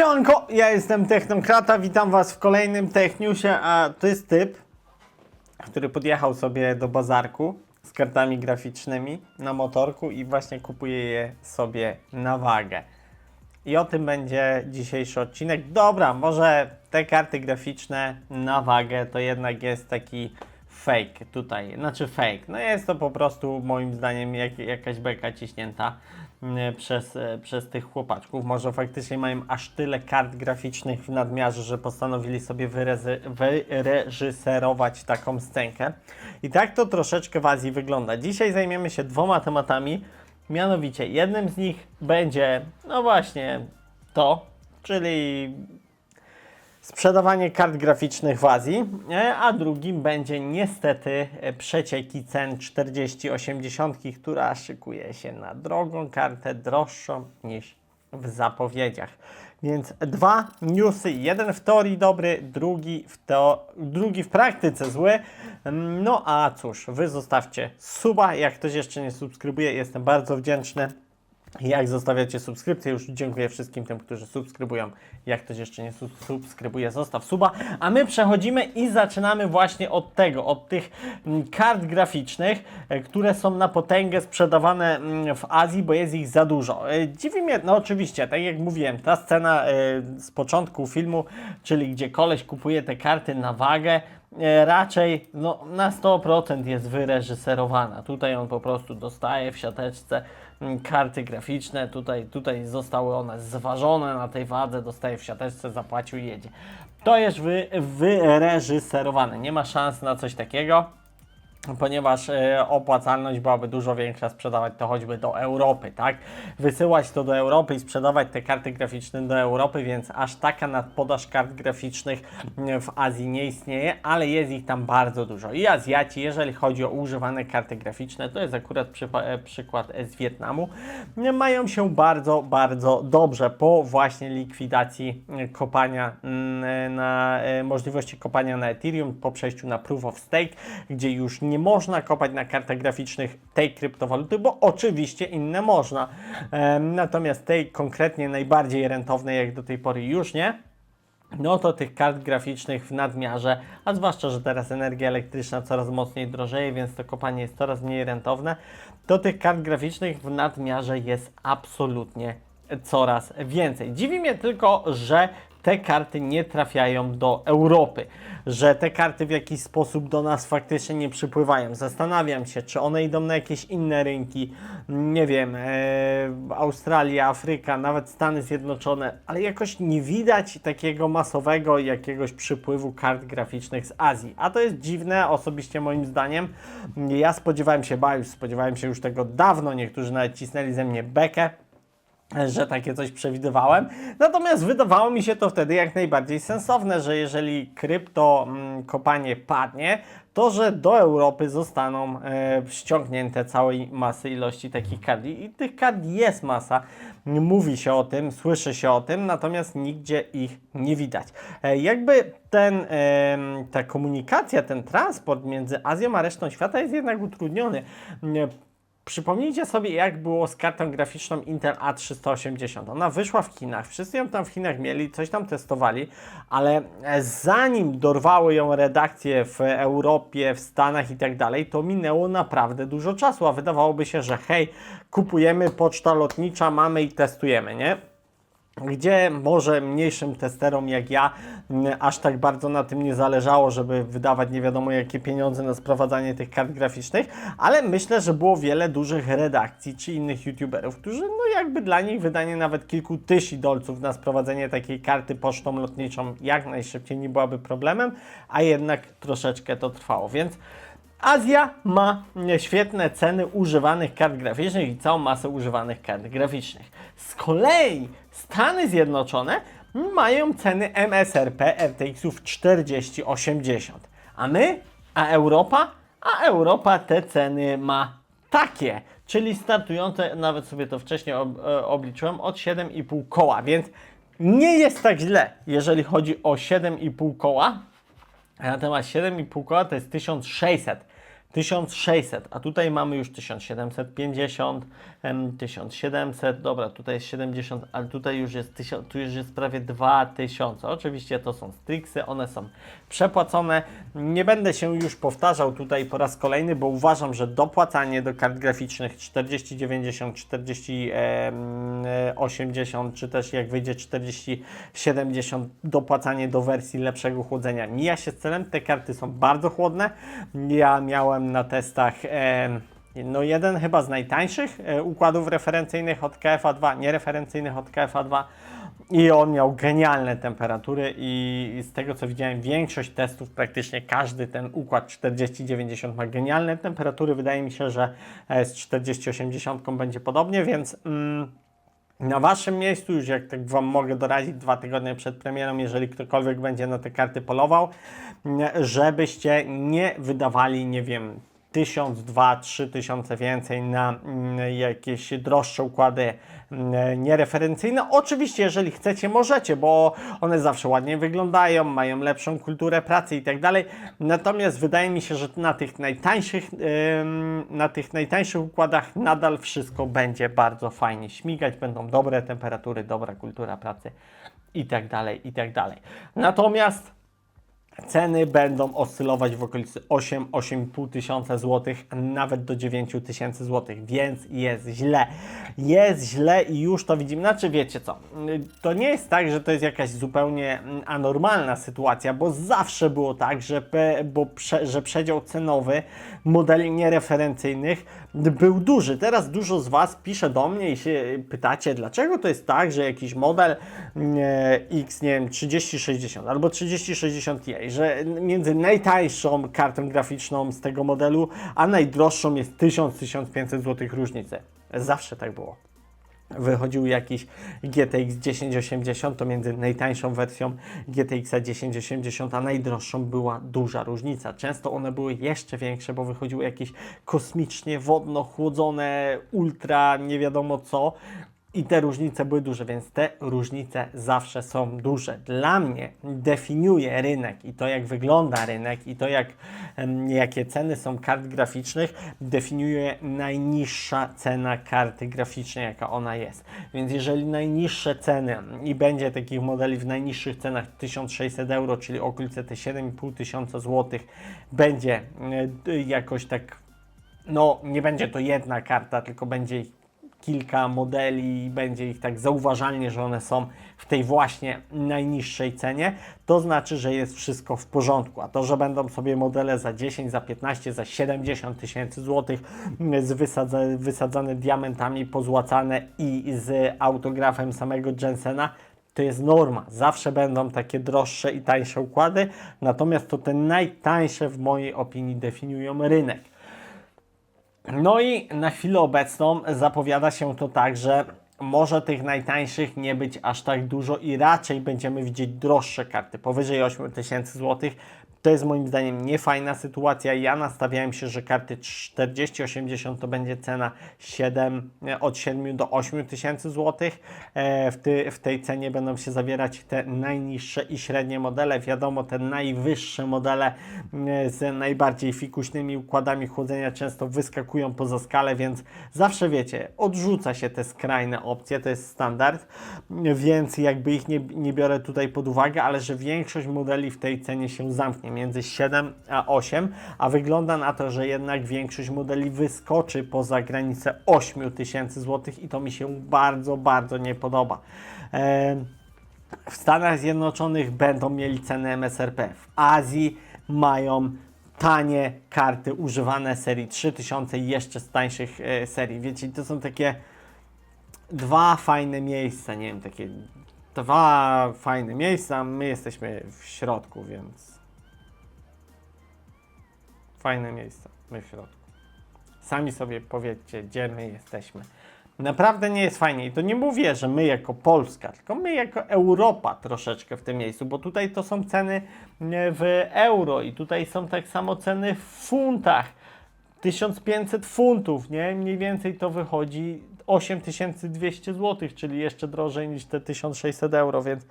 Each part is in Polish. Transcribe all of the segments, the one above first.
Siemanko, ja jestem Technokrata, witam Was w kolejnym Techniusie, a to jest typ, który podjechał sobie do bazarku z kartami graficznymi na motorku i właśnie kupuje je sobie na wagę. I o tym będzie dzisiejszy odcinek. Dobra, może te karty graficzne na wagę to jednak jest taki fake tutaj, znaczy fake. No jest to po prostu moim zdaniem jak, jakaś beka ciśnięta przez, e, przez tych chłopaczków. Może faktycznie mają aż tyle kart graficznych w nadmiarze, że postanowili sobie wyreżyserować taką scenkę. I tak to troszeczkę w Azji wygląda. Dzisiaj zajmiemy się dwoma tematami. Mianowicie, jednym z nich będzie, no właśnie, to, czyli sprzedawanie kart graficznych w Azji, e, a drugim będzie niestety e, przecieki cen 4080, która szykuje się na drogą kartę, droższą niż w zapowiedziach. Więc dwa newsy, jeden w teorii dobry, drugi w, teo- drugi w praktyce zły. Mm, No a cóż, wy zostawcie suba, jak ktoś jeszcze nie subskrybuje, jestem bardzo wdzięczny. Jak zostawiacie subskrypcję, już dziękuję wszystkim tym, którzy subskrybują. Jak ktoś jeszcze nie sub- subskrybuje, zostaw suba. A my przechodzimy i zaczynamy właśnie od tego, od tych mm, kart graficznych, e, które są na potęgę sprzedawane mm, w Azji, bo jest ich za dużo. E, Dziwi mnie, no oczywiście, tak jak mówiłem, ta scena e, z początku filmu, czyli gdzie koleś kupuje te karty na wagę, raczej no, na 100% jest wyreżyserowana. Tutaj on po prostu dostaje w siateczce mm, karty graficzne, tutaj, tutaj zostały one zważone na tej wadze, dostaje w siateczce, zapłacił jedzie. To jest wy, wyreżyserowane, nie ma szans na coś takiego ponieważ e, opłacalność byłaby dużo większa sprzedawać to choćby do Europy, tak? Wysyłać to do Europy i sprzedawać te karty graficzne do Europy, więc aż taka nadpodaż kart graficznych w Azji nie istnieje, ale jest ich tam bardzo dużo. I Azjaci, jeżeli chodzi o używane karty graficzne, to jest akurat przypa- e, przykład z Wietnamu, mają się bardzo, bardzo dobrze po właśnie likwidacji kopania na e, możliwości kopania na Ethereum po przejściu na Proof of Stake, gdzie już nie można kopać na kartach graficznych tej kryptowaluty, bo oczywiście inne można. Natomiast tej konkretnie najbardziej rentownej jak do tej pory już nie no to tych kart graficznych w nadmiarze, a zwłaszcza, że teraz energia elektryczna coraz mocniej drożeje, więc to kopanie jest coraz mniej rentowne, to tych kart graficznych w nadmiarze jest absolutnie coraz więcej. Dziwi mnie tylko, że te karty nie trafiają do Europy, że te karty w jakiś sposób do nas faktycznie nie przypływają. Zastanawiam się, czy one idą na jakieś inne rynki, nie wiem, e, Australia, Afryka, nawet Stany Zjednoczone, ale jakoś nie widać takiego masowego jakiegoś przypływu kart graficznych z Azji. A to jest dziwne, osobiście moim zdaniem. Ja spodziewałem się, ba już spodziewałem się już tego dawno, niektórzy nawet cisnęli ze mnie bekę że takie coś przewidywałem. Natomiast wydawało mi się to wtedy jak najbardziej sensowne, że jeżeli krypto mm, kopanie padnie, to że do Europy zostaną e, ściągnięte całej masy ilości takich kart. I tych kart jest masa, mówi się o tym, słyszy się o tym, natomiast nigdzie ich nie widać. E, jakby ten, em, ta komunikacja, ten transport między Azją a resztą świata jest jednak utrudniony. Nie, Przypomnijcie sobie, jak było z kartą graficzną Intel A380. Ona wyszła w Chinach, wszyscy ją tam w Chinach mieli, coś tam testowali, ale e, zanim dorwały ją redakcje w Europie, w Stanach i tak dalej, to minęło naprawdę dużo czasu, a wydawałoby się, że hej, kupujemy poczta lotnicza, mamy i testujemy, nie? Gdzie może mniejszym testerom jak ja aż tak bardzo na tym nie zależało, żeby wydawać nie wiadomo jakie pieniądze na sprowadzanie tych kart graficznych, ale myślę, że było wiele dużych redakcji czy innych youtuberów, którzy no jakby dla nich wydanie nawet kilku tysięcy dolców na sprowadzenie takiej karty pocztą lotniczą jak najszybciej nie byłaby problemem, a jednak troszeczkę to trwało, więc Azja ma świetne ceny używanych kart graficznych i całą masę używanych kart graficznych. Z kolei Stany Zjednoczone mają ceny MSRP RTX-ów 4080, a my, a Europa, a Europa te ceny ma takie, czyli startujące, nawet sobie to wcześniej e, obliczyłem, od 7,5 koła, więc nie jest tak źle, jeżeli chodzi o 7,5 koła, a na temat 7,5 koła to jest 1600. 1600, a tutaj mamy już 1750, em, 1700, dobra, tutaj jest 70, ale tutaj już jest 1000, tu już jest prawie 2000. Oczywiście to są Strixy, one są przepłacone. Nie będę się już powtarzał tutaj po raz kolejny, bo uważam, że dopłacanie do kart graficznych 4090, 4080, czy też jak wyjdzie 4070, dopłacanie do wersji lepszego chłodzenia mija się z celem. Te karty są bardzo chłodne. Ja miałem na testach em, no jeden chyba z najtańszych e, układów referencyjnych od KFA2, niereferencyjnych od KFA2 i on miał genialne temperatury i i z tego co widziałem większość testów, praktycznie każdy ten układ 4090 ma genialne temperatury. Wydaje mi się, że e, z 4080 będzie podobnie, więc mm, na Waszym miejscu, już jak tak Wam mogę doradzić dwa tygodnie przed premierą, jeżeli ktokolwiek będzie na te karty polował, m, żebyście nie wydawali, nie wiem, 1000, 2, 3 tysiące więcej na mm, jakieś droższe układy mm, niereferencyjne. Oczywiście, jeżeli chcecie, możecie, bo one zawsze ładnie wyglądają, mają lepszą kulturę pracy i tak dalej. Natomiast wydaje mi się, że na tych najtańszych, na tych najtańszych układach nadal wszystko będzie bardzo fajnie śmigać, będą dobre temperatury, dobra kultura pracy i tak dalej, i tak dalej. Natomiast Ceny będą oscylować w okolicy 8-8,5 tysiąca złotych, nawet do 9 tysięcy złotych, więc jest źle. Jest źle i już to widzimy. Znaczy wiecie co, to nie jest tak, że to jest jakaś zupełnie anormalna sytuacja, bo zawsze było tak, że, bo prze, że przedział cenowy modeli niereferencyjnych był duży. Teraz dużo z Was pisze do mnie i się pytacie, dlaczego to jest tak, że jakiś model mm, X, nie wiem, 3060 albo 3060 Ti, że między najtańszą kartą graficzną z tego modelu, a najdroższą jest 1000-1500 zł różnicy. Zawsze tak było wychodził jakiś GTX 1080, to między najtańszą wersją GTX 1080 a najdroższą była duża różnica. Często one były jeszcze większe, bo wychodziły jakieś kosmicznie wodno chłodzone, ultra nie wiadomo co. I te różnice były duże, więc te różnice zawsze są duże. Dla mnie definiuje rynek i to, jak wygląda rynek, i to, jak, jakie ceny są kart graficznych, definiuje najniższa cena karty graficznej, jaka ona jest. Więc jeżeli najniższe ceny i będzie takich modeli w najniższych cenach 1600 euro, czyli okolice te 7,5 tysiąca złotych, będzie e, jakoś tak no nie będzie to jedna karta, tylko będzie ich kilka modeli i będzie ich tak zauważalnie, że one są w tej właśnie najniższej cenie, to znaczy, że jest wszystko w porządku. A to, że będą sobie modele za 10, za 15, za 70 tysięcy złotych mm, z wysadza, wysadzane diamentami, pozłacane i z autografem samego Jensena, to jest norma. Zawsze będą takie droższe i tańsze układy, natomiast to te najtańsze w mojej opinii definiują rynek. No i na chwilę obecną zapowiada się to tak, że może tych najtańszych nie być aż tak dużo i raczej będziemy widzieć droższe karty, powyżej 8000 zł. To jest moim zdaniem niefajna sytuacja. Ja nastawiałem się, że karty 40-80 to będzie cena 7, e, od 7 do 8 tysięcy złotych. E, W, ty, w tej cenie będą się zawierać te najniższe i średnie modele. Wiadomo, te najwyższe modele e, z najbardziej fikuśnymi układami chłodzenia często wyskakują poza skalę, więc zawsze wiecie, odrzuca się te skrajne opcje, to jest standard, więc jakby ich nie, nie biorę tutaj pod uwagę, ale że większość modeli w tej cenie się zamknie między 7 a 8, a wygląda na to, że jednak większość modeli wyskoczy poza granicę 8 tysięcy złotych i to mi się bardzo, bardzo nie podoba. Em, w Stanach Zjednoczonych będą mieli cenę MSRP. W Azji mają tanie karty używane serii 3000 i jeszcze z tańszych e, serii. Wiecie, to są takie dwa fajne miejsca, nie wiem, takie dwa fajne miejsca. My jesteśmy w środku, więc fajne miejsca, my w środku. Sami sobie powiedzcie, gdzie my jesteśmy. Naprawdę nie jest fajnie. I to nie mówię, że my jako Polska, tylko my jako Europa troszeczkę w tym miejscu, bo tutaj to są ceny w euro i tutaj są tak samo ceny w funtach. 1500 funtów, nie? Mniej więcej to wychodzi 8200 zł, czyli jeszcze drożej niż te 1600 euro, więc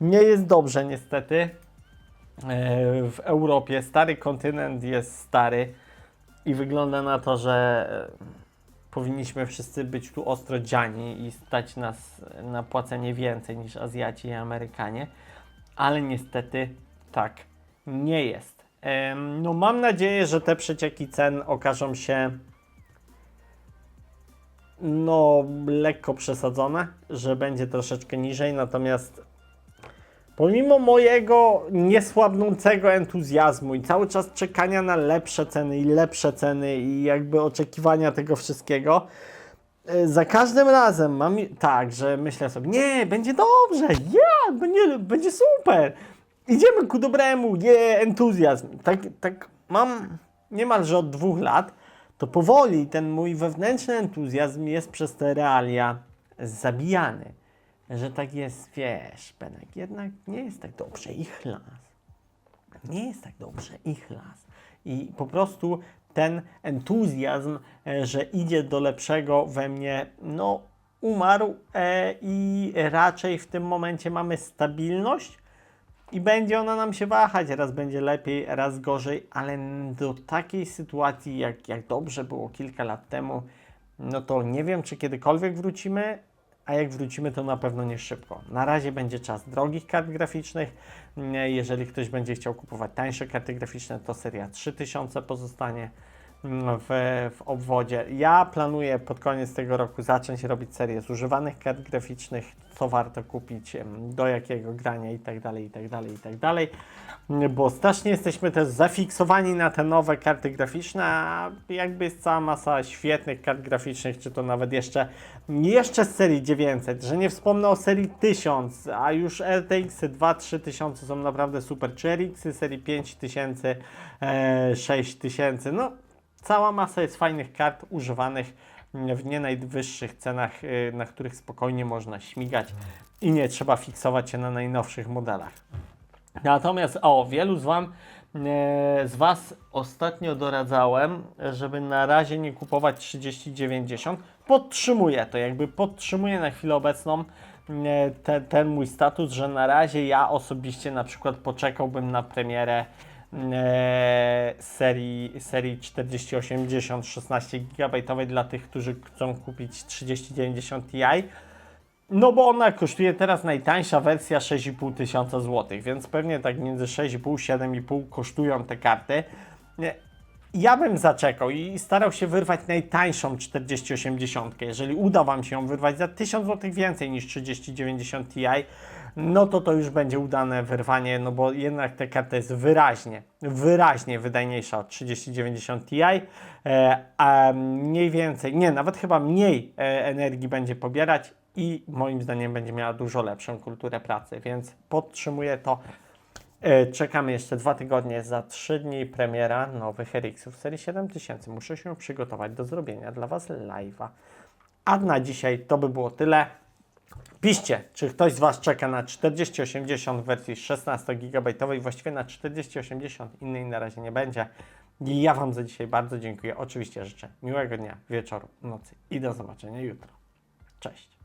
nie jest dobrze niestety. E, W Europie stary kontynent jest stary I wygląda na to, że e, powinniśmy wszyscy być tu ostro dziani i stać nas na płacenie więcej niż Azjaci i Amerykanie, ale niestety tak nie jest. No mam nadzieję, że te przecieki cen okażą się no lekko przesadzone, że będzie troszeczkę niżej, natomiast pomimo mojego niesłabnącego entuzjazmu i cały czas czekania na lepsze ceny i lepsze ceny i jakby oczekiwania tego wszystkiego, e, za każdym razem mam tak, że myślę sobie, nie, będzie dobrze, ja, będzie, będzie super, idziemy ku dobremu, nie, entuzjazm. Tak, tak mam niemalże od dwóch lat, to powoli ten mój wewnętrzny entuzjazm jest przez te realia zabijany. Że tak jest, wiesz, Benek, jednak nie jest tak dobrze i chlas. Nie jest tak dobrze i chlas. I po prostu ten entuzjazm, e, że idzie do lepszego we mnie, no umarł e, i raczej w tym momencie mamy stabilność, i będzie ona nam się wahać, raz będzie lepiej, raz gorzej, ale do takiej sytuacji, jak, jak dobrze było kilka lat temu, no to nie wiem, czy kiedykolwiek wrócimy, a jak wrócimy, to na pewno nie szybko. Na razie będzie czas drogich kart graficznych. Jeżeli ktoś będzie chciał kupować tańsze karty graficzne, to seria 3000 pozostanie w, w obwodzie. Ja planuję pod koniec tego roku zacząć robić serię zużywanych kart graficznych, co warto kupić, do jakiego grania i tak dalej, i tak dalej, i tak dalej. Bo strasznie jesteśmy też zafiksowani na te nowe karty graficzne, a jakby jest cała masa świetnych kart graficznych, czy to nawet jeszcze, jeszcze z serii 900, że nie wspomnę o serii 1000, a już RTX 2-3 tysiące są naprawdę super, czy RX serii 5000, e, 6000, no cała masa jest fajnych kart używanych w nie najwyższych cenach, y, na których spokojnie można śmigać i nie trzeba fiksować się na najnowszych modelach. Natomiast o, wielu z, wam, e, z Was ostatnio doradzałem, żeby na razie nie kupować 3090. Podtrzymuję to, jakby podtrzymuję na chwilę obecną e, te, ten mój status, że na razie ja osobiście na przykład poczekałbym na premierę serii, serii 4080 16 GB dla tych, którzy chcą kupić 3090 Ti. No bo ona kosztuje teraz najtańsza wersja 6,5 tysiąca złotych, więc pewnie tak między 6,5 7,5 kosztują te karty. Ja bym zaczekał i starał się wyrwać najtańszą 4080. Jeżeli uda Wam się ją wyrwać za 1000 zł więcej niż 3090 Ti, no to to już będzie udane wyrwanie, no bo jednak ta karta jest wyraźnie, wyraźnie wydajniejsza od 3090 Ti, e, a mniej więcej, nie, nawet chyba mniej e, energii będzie pobierać i moim zdaniem będzie miała dużo lepszą kulturę pracy, więc podtrzymuję to. E, Czekamy jeszcze dwa tygodnie, za trzy dni premiera nowych RX-ów serii 7000. Muszę się przygotować do zrobienia dla Was live'a. A na dzisiaj to by było tyle. Piszcie, czy ktoś z Was czeka na 4080 w wersji 16 GB, właściwie na 4080 innej na razie nie będzie. I ja Wam za dzisiaj bardzo dziękuję. Oczywiście życzę miłego dnia, wieczoru, nocy i do zobaczenia jutro. Cześć.